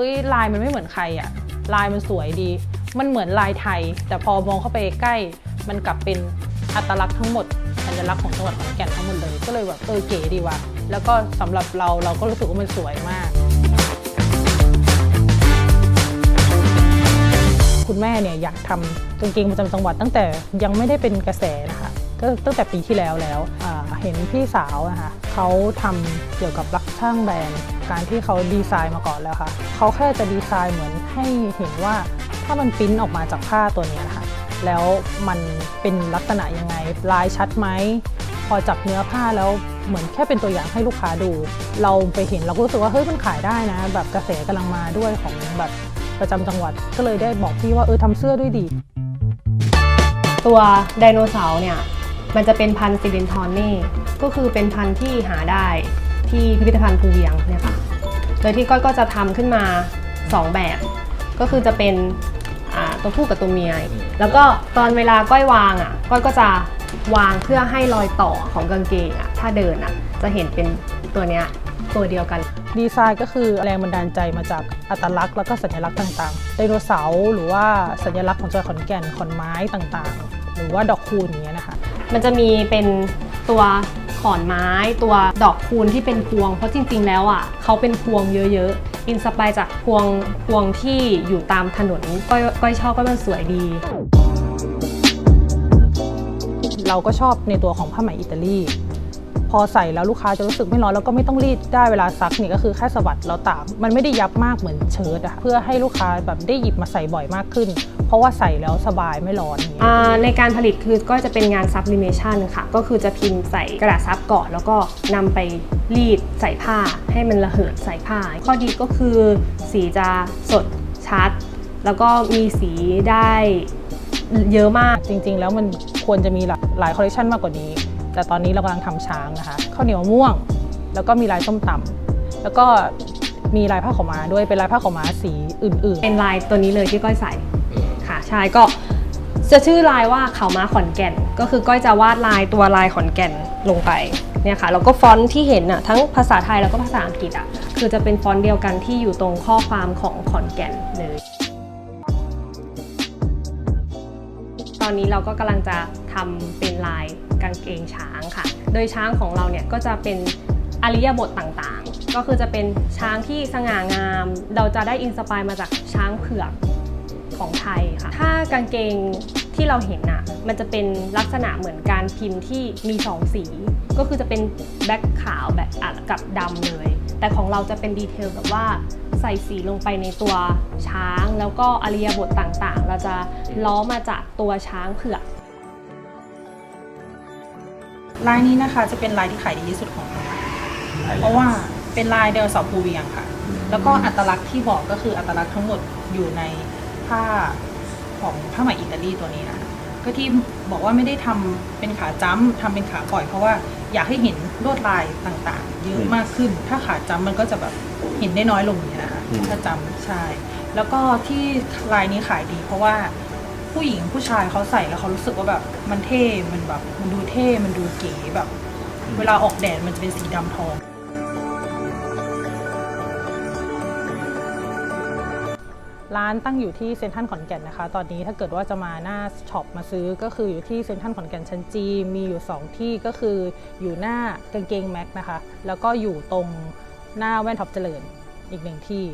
เฮ้ยลายมันไม่เหมือนใครอะลายมันสวยดี มันเหมือนลายไทย แต่พอมองเข้าไปใกล้ มันกลับเป็นอัตลักษณ์ทั้งหมดสัญลักษณ์ของจังหวัดขอนแก่นทั้งหมดเลย ก็เลยแบบเออเก๋ดีว่ะ แล้วก็สำหรับเราเราก็รู้สึกว่ามันสวยมาก คุณแม่เนี่ยอยากทำกางเกงประจำจังหวัดตั้งแต่ยังไม่ได้เป็นกระแสนะคะก็ตั้งแต่ปีที่แล้วแล้ว เห็นพี่สาวนะคะเขาทำเกี่ยวกับ ช่างแบรนด์การที่เขาดีไซน์มาก่อนแล้วค่ะเขาแค่จะดีไซน์เหมือนให้เห็นว่าถ้ามันปริ้นออกมาจากผ้าตัวนี้นะคะแล้วมันเป็นลักษณะยังไงลายชัดไหมพอจับเนื้อผ้าแล้วเหมือนแค่เป็นตัวอย่างให้ลูกค้าดู เราไปเห็นเราก็รู้สึกว่าเฮ้ยมันขายได้นะ แบบกระแสกำลังมาด้วยของแบบประจำจังหวัดก็เลยได้บอกพี่ว่าเออทำเสื้อด้วยดี ตัวไดโนเสาร์เนี่ยมันจะเป็นพันธุ์ซิลินทอนเน่ก็คือเป็นพันธุ์ที่หาได้ ที่พิพิธภัณฑ์ภูเวียงเนี่ยค่ะโดยที่ก้อยก็จะทำขึ้นมา 2 แบบ ก็คือจะเป็นตัวผู้กับตัวเมีย แล้วก็ตอนเวลาก้อยวางอะก้อยก็จะวางเพื่อให้รอยต่อของกางเกงอะถ้าเดินอะจะเห็นเป็นตัวเนี้ยตัวเดียวกัน ดีไซน์ก็คือแรงบันดาลใจมาจากอัตลักษณ์แล้วก็สัญลักษณ์ต่างๆไดโนเสาร์หรือว่าสัญลักษณ์ของจังหวัดขอนแก่นขอนไม้ต่างๆ หรือว่าดอกคูณอย่างเงี้ยนะคะ มันจะมีเป็น ตัวขอนไม้ตัวดอกคูณที่เป็นพวง เพราะจริง ๆ แล้วอะเขาเป็นพวงเยอะๆ อินสปายจากพวงพวงที่อยู่ตามถนนก้อยก้อยชอบก็มันสวยดี เราก็ชอบในตัวของผ้าไหมอิตาลี พอใส่แล้วลูกค้าจะรู้สึกไม่ร้อนแล้วก็ไม่ต้องรีดได้เวลาซักนี่ก็คือแค่สะบัดแล้วตากมันไม่ได้ยับมากเหมือนเชิ้ตอะเพื่อให้ลูกค้าแบบได้หยิบมาใส่บ่อยมากขึ้น เพราะว่าใส่แล้วสบายไม่ร้อนอย่างเงี้ย อ่าในการผลิตคือก็จะเป็นงานซับลิเมชันค่ะ ก็คือจะพิมพ์ใส่กระดาษซับก่อน แล้วก็นำไปรีดใส่ผ้า ให้มันระเหิดใส่ผ้า ข้อดีก็คือ สีจะสดชัด แล้วก็มีสีได้เยอะมาก จริงๆ แล้วมันควรจะมีหลายหลายคอลเลคชันมากกว่านี้ แต่ตอนนี้เรากำลังทำช้างนะคะข้าวเหนียวม่วง แล้วก็มีลายส้มตำแล้วก็มีลายผ้าขาวม้าด้วยเป็นลายผ้าขาวม้าสีอื่น ๆ เป็นลายตัวนี้เลยที่ก้อยใส่ค่ะ ใช่ก็จะชื่อลายว่าเขาวม้าขอนแก่น ก็คือก้อยจะวาดลายตัวลายขอนแก่นลงไปเนี่ยค่ะแล้วก็ฟอนต์ที่เห็นอะทั้งภาษาไทยแล้วก็ภาษาอังกฤษอะคือจะเป็นฟอนต์เดียวกันที่อยู่ตรงข้อความของขอนแก่นเลยตอนนี้เราก็กำลังจะทำเป็นลายกางเกงช้างค่ะ โดยช้างของเราเนี่ยก็จะเป็นอริยบทต่างๆ ก็คือจะเป็นช้างที่สง่างาม เราจะได้อินสปายมาจากช้างเผือก ของไทยค่ะ ถ้ากางเกงที่เราเห็นอะมันจะเป็นลักษณะเหมือนการพิมพ์ที่มีสองสี ก็คือจะเป็นแบ็คขาวแบบอะกับดำเลย แต่ของเราจะเป็นดีเทลแบบว่าใส่สีลงไปในตัวช้าง แล้วก็อริยบทต่างๆ เราจะล้อมาจากตัวช้างเผือกลายนี้นะคะจะเป็นลายที่ขายดีที่สุดของเราเพราะว่าเป็นลายไดโนเสาร์ภูเวียงค่ะ แล้วก็อัตลักษณ์ที่บอกก็คืออัตลักษณ์ทั้งหมดอยู่ใน ผ้าของผ้าไหมอิตาลีตัวนี้นะคะก็ที่บอกว่าไม่ได้ทำเป็นขาจ้ำทำเป็นขาปล่อย เพราะว่าอยากให้เห็นลวดลายต่างๆ เยอะมากขึ้น ถ้าขาจ้ำมันก็จะแบบเห็นได้น้อยลงอย่างนี้ยนะคะอืมถ้าจำใช่ แล้วก็ที่ลายนี้ขายดี เพราะว่าผู้หญิงผู้ชายเขาใส่แล้วเขารู้สึกว่าแบบมันเท่ มันแบบมันดูเท่ มันดูเก๋แบบ เวลาออกแดดมันจะเป็นสีดำทอง ร้านตั้งอยู่ที่เซ็นทรัลขอนแก่นนะคะ ตอนนี้ถ้าเกิดว่าจะมาหน้าช็อปมาซื้อก็คืออยู่ที่เซ็นทรัลขอนแก่นชั้นจีมีอยู่ 2 ที่ก็คืออยู่หน้ากางเกงแม็กนะคะ แล้วก็อยู่ตรงหน้าแว่นท็อปเจริญอีกหนึ่งที่